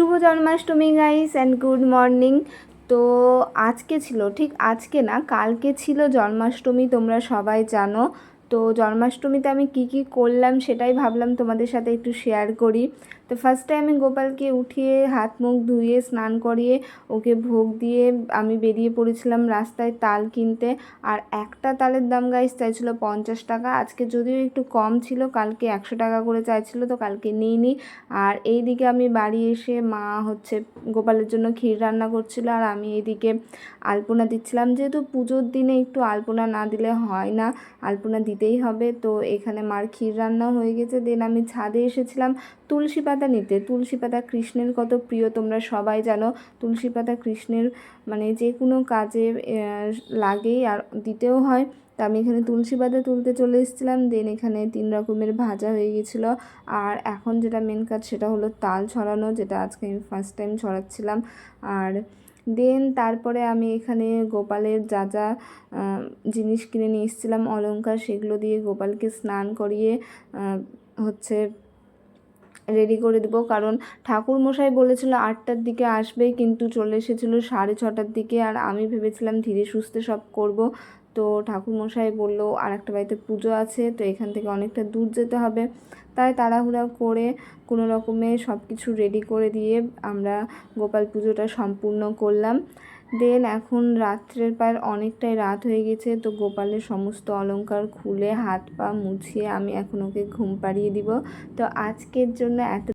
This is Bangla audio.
Shubho Janmashtami guys and good morning তো আজকে ছিল, ঠিক আজকে না, কালকে ছিল জন্মাষ্টমী, তোমরা সবাই জানো। তো জন্মাষ্টমীতে আমি কি কি করলাম সেটাই ভাবলাম তোমাদের সাথে একটু শেয়ার করি। তো ফার্স্টে আমি গোপালকে উঠিয়ে হাত মুখ ধুয়ে স্নান করিয়ে ওকে ভোগ দিয়ে আমি বেরিয়ে পড়েছিলাম রাস্তায় তাল কিনতে। আর একটা তালের দাম গাইস চাইছিল পঞ্চাশ টাকা। আজকে যদিও একটু কম ছিল, কালকে একশো টাকা করে চাইছিল, তো কালকে নিইনি। আর এইদিকে আমি বাড়ি এসে মা হচ্ছে গোপালের জন্য ক্ষীর রান্না করছিল আর আমি এইদিকে আলপনা দিচ্ছিলাম। যেহেতু পুজোর দিনে একটু আলপনা না দিলে হয় না, আলপনা দিতেই হবে। তো এখানে মার ক্ষীর রান্না হয়ে গেছে। দেন আমি ছাদে এসেছিলাম তুলসী পাতা নিতে। তুলসী পাতা কৃষ্ণের কত প্রিয়, তোমরা সবাই জানো। তুলসী পাতা কৃষ্ণের মানে যে কোনো কাজে লাগেই আর দিতেও হয়। তা আমি এখানে তুলসী পাতা তুলতে চলে এসেছিলাম। দেন এখানে তিন রকমের ভাজা হয়ে গেছিল। আর এখন যেটা মেন কাজ সেটা হলো তাল ছড়ানো, যেটা আজকে আমি ফার্স্ট টাইম ছড়াচ্ছিলাম। আর দেন তারপরে আমি এখানে গোপালের যা যা জিনিস কিনে নিয়ে এসেছিলাম, অলংকার সেগুলো দিয়ে গোপালকে স্নান করিয়ে হচ্ছে রেডি করে দেবো। কারণ ঠাকুর মশাই বলেছিল আটটার দিকে আসবে, কিন্তু চলে এসেছিল সাড়ে ছটার দিকে। আর আমি ভেবেছিলাম ধীরে সুস্থে সব করব। তো ঠাকুর মশাই বলল আর একটা বাড়িতে পুজো আছে, তো এখান থেকে অনেকটা দূর যেতে হবে। তাই তাড়াহুড়া করে কোনো রকমে সব কিছু রেডি করে দিয়ে আমরা গোপাল পুজোটা সম্পূর্ণ করলাম। দেন এখন রাত্রের প্রায় অনেকটাই রাত হয়ে গেছে, তো গোপালের সমস্ত অলঙ্কার খুলে হাত পা মুছিয়ে আমি এখন ওকে ঘুম পাড়িয়ে দিব। তো আজকের জন্য এত